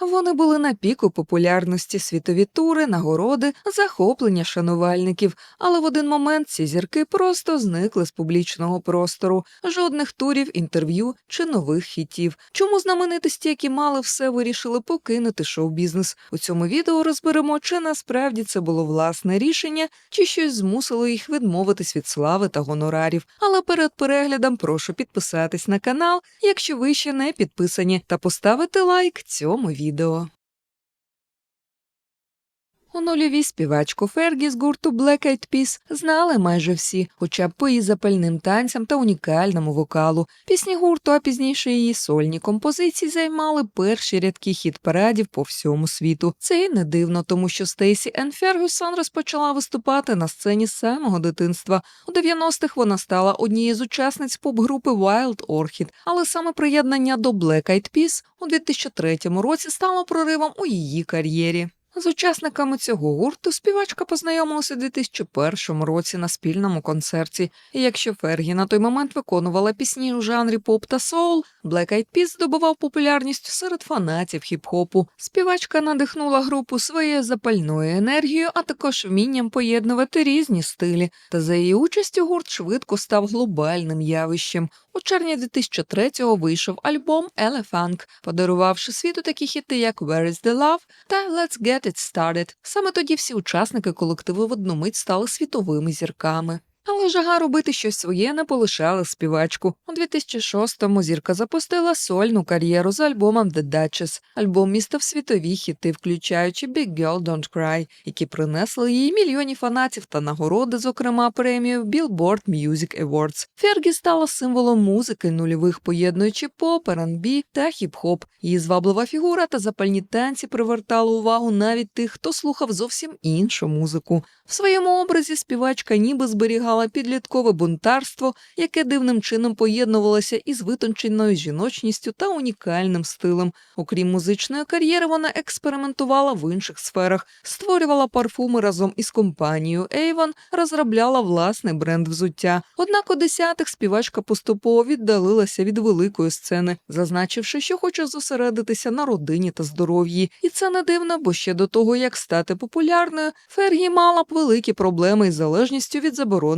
Вони були на піку популярності світові тури, нагороди, захоплення шанувальників, але в один момент ці зірки просто зникли з публічного простору, жодних турів, інтерв'ю чи нових хітів. Чому знаменитості, які мали все, вирішили покинути шоу-бізнес? У цьому відео розберемо, чи насправді це було власне рішення, чи щось змусило їх відмовитись від слави та гонорарів. Але перед переглядом прошу підписатись на канал, якщо ви ще не підписані, та поставити лайк цьому відео. skaitydavo У нульовій співачку Фергі з гурту Black Eyed Peas знали майже всі, хоча б по її запальним танцям та унікальному вокалу. Пісні гурту, а пізніше її сольні композиції займали перші рядки хіт-парадів по всьому світу. Це і не дивно, тому що Стейсі Енн Фергюсон розпочала виступати на сцені з самого дитинства. У 90-х вона стала однією з учасниць поп-групи Wild Orchid, але саме приєднання до Black Eyed Peas у 2003 році стало проривом у її кар'єрі. З учасниками цього гурту співачка познайомилася у 2001 році на спільному концерті. І якщо Фергі на той момент виконувала пісні у жанрі поп та соул, Black Eyed Peas здобував популярність серед фанатів хіп-хопу. Співачка надихнула групу своєю запальною енергією, а також вмінням поєднувати різні стилі. Та за її участю гурт швидко став глобальним явищем. У червні 2003-го вийшов альбом Елефанк, подарувавши світу такі хіти, як Where is the Love та Let's Get It Started. Саме тоді всі учасники колективу в одну мить стали світовими зірками. Але жага робити щось своє не полишала співачку. У 2006-му зірка запустила сольну кар'єру з альбомом The Duchess. Альбом містив світові хіти, включаючи Big Girl Don't Cry, які принесли їй мільйоні фанатів та нагороди, зокрема премію Billboard Music Awards. Фергі стала символом музики нульових, поєднуючи поп, R&B та хіп-хоп. Її зваблива фігура та запальні танці привертали увагу навіть тих, хто слухав зовсім іншу музику. В своєму образі співачка ніби зберігала підліткове бунтарство, яке дивним чином поєднувалося із витонченою жіночністю та унікальним стилем. Окрім музичної кар'єри, вона експериментувала в інших сферах, створювала парфуми разом із компанією Avon, розробляла власний бренд взуття. Однак у десятих співачка поступово віддалилася від великої сцени, зазначивши, що хоче зосередитися на родині та здоров'ї. І це не дивно, бо ще до того, як стати популярною, Фергі мала б великі проблеми із залежністю від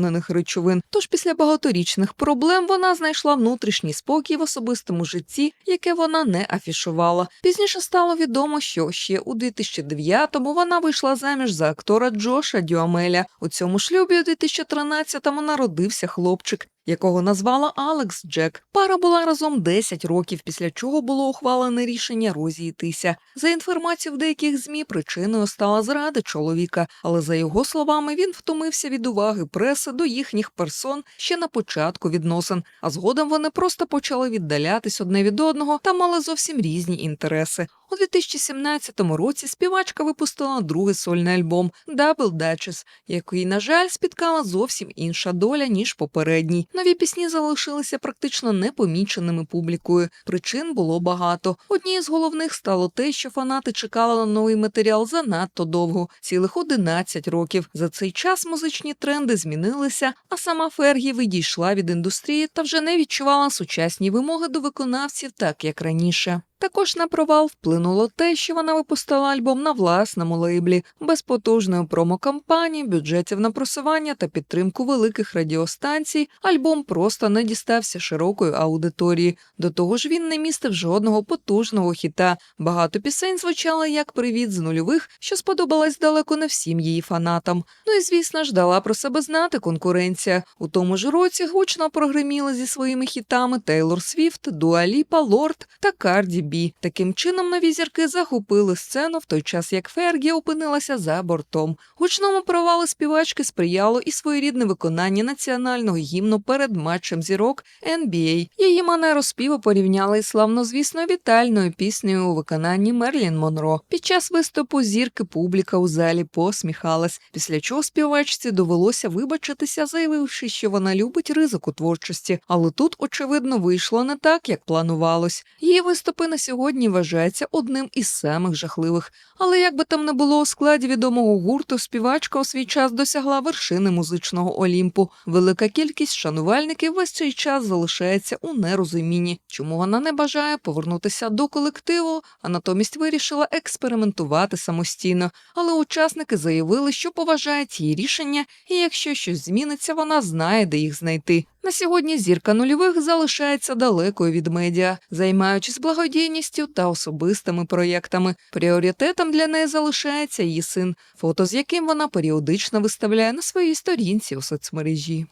заборонених речовин. Тож після багаторічних проблем вона знайшла внутрішній спокій в особистому житті, яке вона не афішувала. Пізніше стало відомо, що ще у 2009-му вона вийшла заміж за актора Джоша Дюамеля. У цьому шлюбі у 2013-му народився хлопчик. Якого назвала Алекс Джек. Пара була разом 10 років, після чого було ухвалене рішення розійтися. За інформацією в деяких змі причиною стала зрада чоловіка, але за його словами він втомився від уваги преси до їхніх персон ще на початку відносин. А згодом вони просто почали віддалятись одне від одного та мали зовсім різні інтереси. У 2017 році співачка випустила другий сольний альбом Double Duchess, який, на жаль, спіткала зовсім інша доля ніж попередній. Нові пісні залишилися практично непоміченими публікою. Причин було багато. Однією з головних стало те, що фанати чекали на новий матеріал занадто довго, цілих 11 років. За цей час музичні тренди змінилися, а сама Фергі відійшла від індустрії та вже не відчувала сучасні вимоги до виконавців, так як раніше. Також на провал вплинуло те, що вона випустила альбом на власному лейблі, без потужної промокампанії, бюджетів на просування та підтримку великих радіостанцій. Альбом просто не дістався широкої аудиторії. До того ж, він не містив жодного потужного хіта. Багато пісень звучали як привіт з нульових, що сподобалась далеко не всім її фанатам. Ну і звісно ж дала про себе знати конкуренція. У тому ж році гучно прогреміли зі своїми хітами Тейлор Свіфт, Дуаліпа, Лорд та Карді Бі. Таким чином нові зірки захопили сцену в той час, як Фергі опинилася за бортом. Гучному провалу співачки сприяло і своєрідне виконання національного гімну перед матчем зірок NBA. Її манеру співу порівняли із славнозвісною вітальною піснею у виконанні Мерлін Монро. Під час виступу зірки публіка у залі посміхалась, після чого співачці довелося вибачитися, заявивши, що вона любить ризик у творчості. Але тут, очевидно, вийшло не так, як планувалось. Її виступи на сьогодні вважається одним із самих жахливих. Але як би там не було у складі відомого гурту, співачка у свій час досягла вершини музичного олімпу. Велика кількість шанувальників весь цей час залишається у нерозумінні, чому вона не бажає повернутися до колективу, а натомість вирішила експериментувати самостійно. Але учасники заявили, що поважають її рішення, і якщо щось зміниться, вона знає, де їх знайти. На сьогодні зірка нульових залишається далекою від медіа, займаючись благодійністю та особистими проєктами. Пріоритетом для неї залишається її син, фото з яким вона періодично виставляє на своїй сторінці у соцмережі.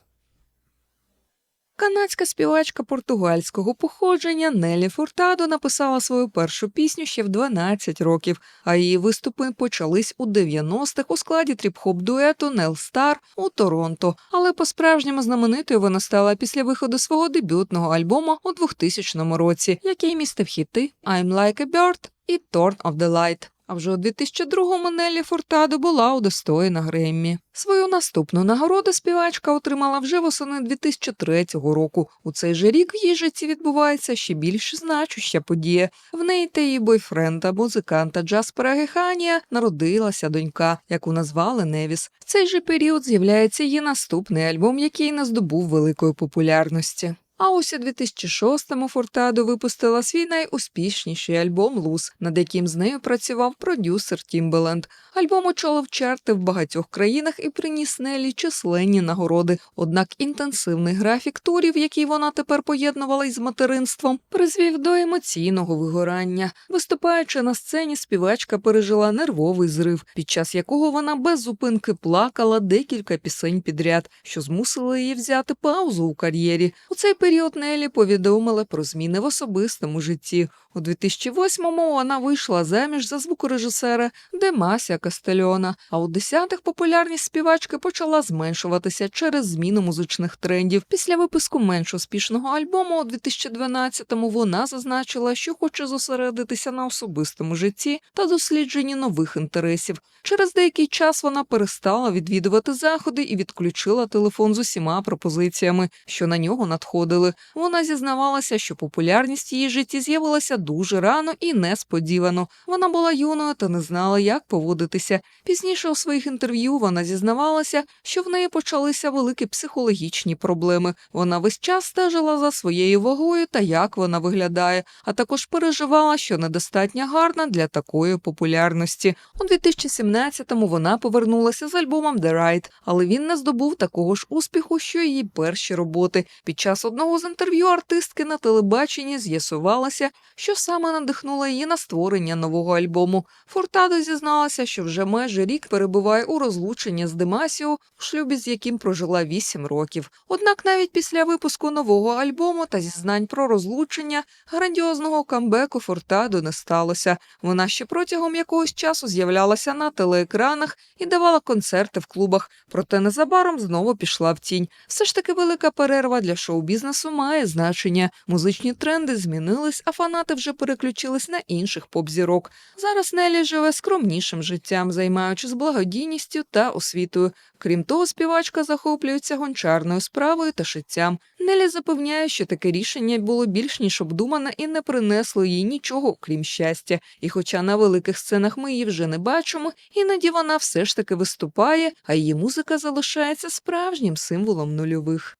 Канадська співачка португальського походження Нелі Фуртадо написала свою першу пісню ще в 12 років, а її виступи почались у 90-х у складі тріп-хоп дуету Нел Стар у Торонто. Але по-справжньому знаменитою вона стала після виходу свого дебютного альбому у 2000 році, який містив хіти «I'm like a bird» і «Torn of the Light». А вже у 2002-му Неллі Фуртадо була удостоєна Греммі. Свою наступну нагороду співачка отримала вже восени 2003 року. У цей же рік в її житті відбувається ще більш значуща подія. В неї та її бойфренда, музиканта Джаспера Геханія народилася донька, яку назвали Невіс. В цей же період з'являється її наступний альбом, який не здобув великої популярності. А ось у 2006-му Фортадо випустила свій найуспішніший альбом Луз, над яким з нею працював продюсер Тімбеленд. Альбом очолив чарти в багатьох країнах і приніс Нелі численні нагороди. Однак інтенсивний графік турів, який вона тепер поєднувала із материнством, призвів до емоційного вигорання. Виступаючи на сцені, співачка пережила нервовий зрив, під час якого вона без зупинки плакала декілька пісень підряд, що змусили її взяти паузу у кар'єрі. У цей період Нелі повідомила про зміни в особистому житті. У 2008-му вона вийшла заміж за звукорежисера Демася Кастельона, а у десятих популярність співачки почала зменшуватися через зміну музичних трендів. Після випуску менш успішного альбому у 2012-му вона зазначила, що хоче зосередитися на особистому житті та дослідженні нових інтересів. Через деякий час вона перестала відвідувати заходи і відключила телефон з усіма пропозиціями, що на нього надходили. Вона зізнавалася, що популярність її житті з'явилася дуже рано і несподівано. Вона була юною та не знала, як поводитися. Пізніше у своїх інтерв'ю вона зізнавалася, що в неї почалися великі психологічні проблеми. Вона весь час стежила за своєю вагою та як вона виглядає, а також переживала, що недостатньо гарна для такої популярності. У 2017-му вона повернулася з альбомом The Ride, але він не здобув такого ж успіху, що її перші роботи. Під час одного з інтерв'ю артистки на телебаченні з'ясувалося, що саме надихнуло її на створення нового альбому. Фортадо зізналася, що вже майже рік перебуває у розлученні з Демасіо, в шлюбі з яким прожила 8 років. Однак навіть після випуску нового альбому та зізнань про розлучення грандіозного камбеку Фортадо не сталося. Вона ще протягом якогось часу з'являлася на телеекранах і давала концерти в клубах, проте незабаром знову пішла в тінь. Все ж таки велика перерва для шоу-бізнесу має значення. Музичні тренди змінились, а фанати вже переключились на інших поп-зірок. Зараз Нелі живе скромнішим життям, займаючись благодійністю та освітою. Крім того, співачка захоплюється гончарною справою та шиттям. Нелі запевняє, що таке рішення було більш ніж обдумане і не принесло їй нічого, крім щастя. І хоча на великих сценах ми її вже не бачимо, іноді вона все ж таки виступає, а її музика залишається справжнім символом нульових.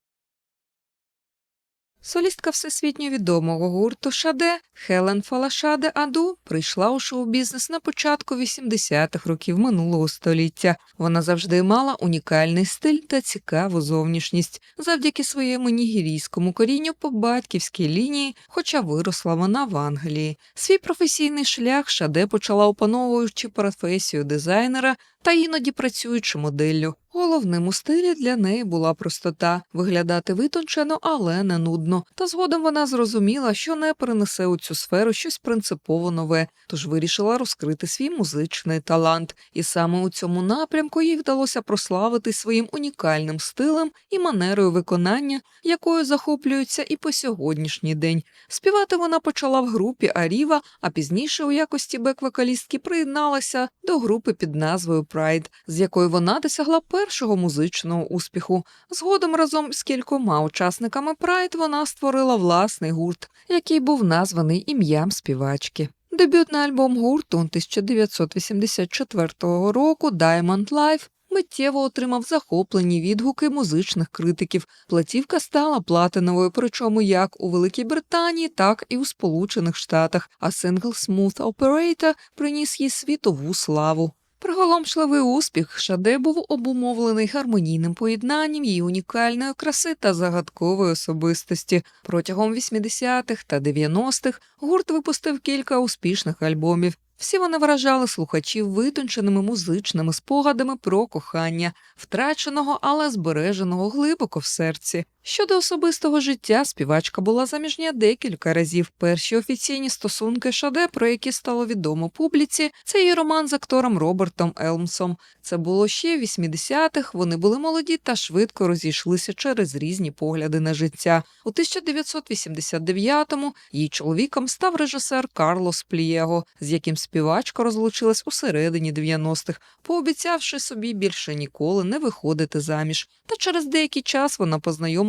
Солістка всесвітньо відомого гурту Шаде Хелен Фалашаде Аду прийшла у шоу-бізнес на початку 80-х років минулого століття. Вона завжди мала унікальний стиль та цікаву зовнішність завдяки своєму нігерійському корінню по батьківській лінії, хоча виросла вона в Англії. Свій професійний шлях Шаде почала опановуючи професію дизайнера та іноді працюючи моделлю. Головним у стилі для неї була простота виглядати витончено, але не нудно. Та згодом вона зрозуміла, що не перенесе у цю сферу щось принципово нове, тож вирішила розкрити свій музичний талант. І саме у цьому напрямку їй вдалося прославити своїм унікальним стилем і манерою виконання, якою захоплюються і по сьогоднішній день. Співати вона почала в групі Аріва, а пізніше у якості бек-вокалістки приєдналася до групи під назвою Pride, з якою вона досягла першого музичного успіху. Згодом разом з кількома учасниками Прайд вона створила власний гурт, який був названий ім'ям співачки. Дебютний альбом гурту 1984 року Diamond Life миттєво отримав захоплені відгуки музичних критиків. Платівка стала платиновою, причому як у Великій Британії, так і у Сполучених Штатах, а сингл Smooth Operator приніс їй світову славу. Приголомшливий успіх Шаде був обумовлений гармонійним поєднанням її унікальної краси та загадкової особистості. Протягом 80-х та 90-х гурт випустив кілька успішних альбомів. Всі вони вражали слухачів витонченими музичними спогадами про кохання, втраченого, але збереженого глибоко в серці. Щодо особистого життя, співачка була заміжня декілька разів. Перші офіційні стосунки Шаде, про які стало відомо публіці, це її роман з актором Робертом Елмсом. Це було ще в 80-х, Вони були молоді та швидко розійшлися через різні погляди на життя. У 1989-му її чоловіком став режисер Карлос Плієго, з яким співачка розлучилась у середині 90-х, пообіцявши собі більше ніколи не виходити заміж. Та через деякий час вона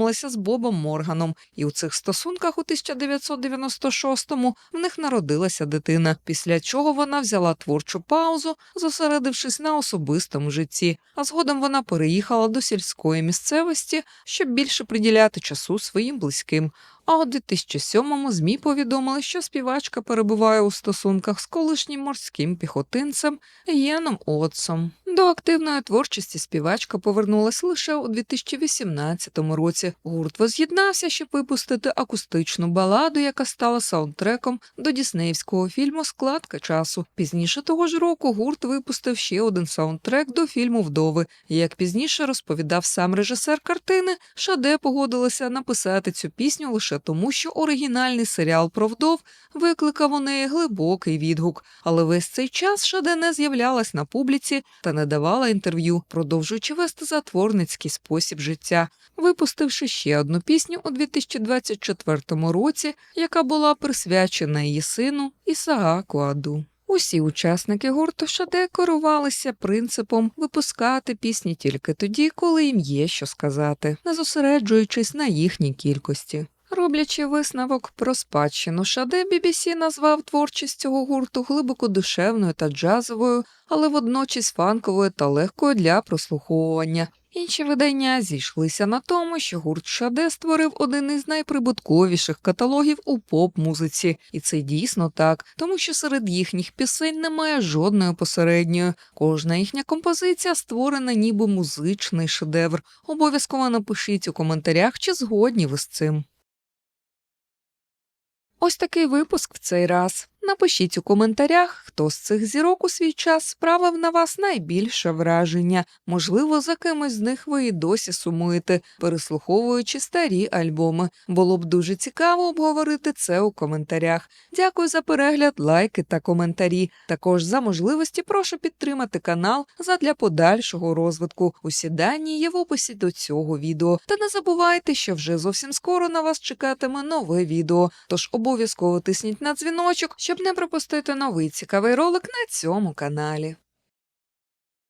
познайомилася з Бобом Морганом, і у цих стосунках у 1996-му в них народилася дитина. Після чого вона взяла творчу паузу, зосередившись на особистому житті. А згодом вона переїхала до сільської місцевості, щоб більше приділяти часу своїм близьким. А у 2007-му ЗМІ повідомили, що співачка перебуває у стосунках з колишнім морським піхотинцем Єном Отсом. До активної творчості співачка повернулась лише у 2018 році. Гурт воз'єднався, щоб випустити акустичну баладу, яка стала саундтреком до діснеївського фільму Складка часу. Пізніше того ж року гурт випустив ще один саундтрек до фільму Вдови. Як пізніше розповідав сам режисер картини, Шаде погодилася написати цю пісню лише тому, що оригінальний серіал про вдов викликав у неї глибокий відгук. Але весь цей час Шаде не з'являлась на публіці та не давала інтерв'ю, продовжуючи вести затворницький спосіб життя, випустивши ще одну пісню у 2024 році, яка була присвячена її сину Ісааку Аду. Усі учасники гурту Шаде керувалися принципом випускати пісні тільки тоді, коли їм є що сказати, не зосереджуючись на їхній кількості. Роблячи висновок про спадщину Шаде, BBC назвав творчість цього гурту глибоко душевною та джазовою, але водночас фанковою та легкою для прослуховування. Інші видання зійшлися на тому, що гурт Шаде створив один із найприбутковіших каталогів у поп-музиці, і це дійсно так, тому що серед їхніх пісень немає жодної посередньої. Кожна їхня композиція створена ніби музичний шедевр. Обов'язково напишіть у коментарях, чи згодні ви з цим. Ось такий випуск в цей раз. Напишіть у коментарях, хто з цих зірок у свій час справив на вас найбільше враження. Можливо, за кимось з них ви і досі сумуєте, переслуховуючи старі альбоми. Було б дуже цікаво обговорити це у коментарях. Дякую за перегляд, лайки та коментарі. Також за можливості прошу підтримати канал задля подальшого розвитку. Усі дані є в описі до цього відео. Та не забувайте, що вже зовсім скоро на вас чекатиме нове відео. Тож обов'язково тисніть на дзвіночок, щоб не пропустити новий цікавий ролик на цьому каналі.